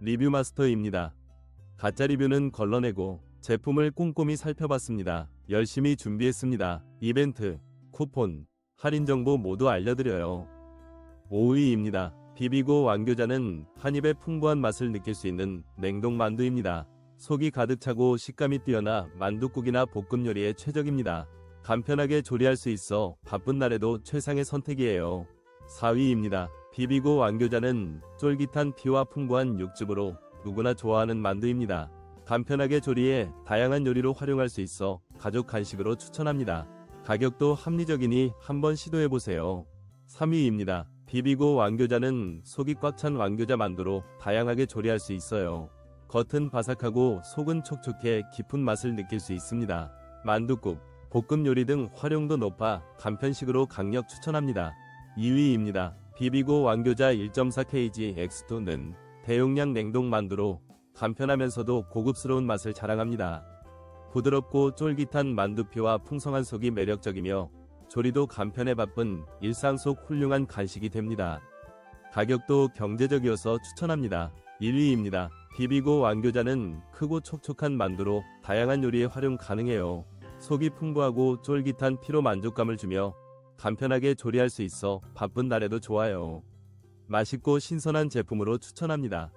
리뷰 마스터입니다. 가짜 리뷰는 걸러내고 제품을 꼼꼼히 살펴봤습니다. 열심히 준비했습니다. 이벤트, 쿠폰, 할인 정보 모두 알려드려요. 5위입니다. 비비고 왕교자는 한 입에 풍부한 맛을 느낄 수 있는 냉동 만두입니다. 속이 가득 차고 식감이 뛰어나 만두국이나 볶음 요리에 최적입니다. 간편하게 조리할 수 있어 바쁜 날에도 최상의 선택이에요. 4위입니다. 비비고 왕교자는 쫄깃한 피와 풍부한 육즙으로 누구나 좋아하는 만두입니다. 간편하게 조리해 다양한 요리로 활용할 수 있어 가족 간식으로 추천합니다. 가격도 합리적이니 한번 시도해보세요. 3위입니다. 비비고 왕교자는 속이 꽉찬 왕교자 만두로 다양하게 조리할 수 있어요. 겉은 바삭하고 속은 촉촉해 깊은 맛을 느낄 수 있습니다. 만두국, 볶음 요리 등 활용도 높아 간편식으로 강력 추천합니다. 2위입니다. 비비고 왕교자 1.4kg X2는 대용량 냉동 만두로 간편하면서도 고급스러운 맛을 자랑합니다. 부드럽고 쫄깃한 만두피와 풍성한 속이 매력적이며 조리도 간편해 바쁜 일상 속 훌륭한 간식이 됩니다. 가격도 경제적이어서 추천합니다. 1위입니다. 비비고 왕교자는 크고 촉촉한 만두로 다양한 요리에 활용 가능해요. 속이 풍부하고 쫄깃한 피로 만족감을 주며 간편하게 조리할 수 있어 바쁜 날에도 좋아요. 맛있고 신선한 제품으로 추천합니다.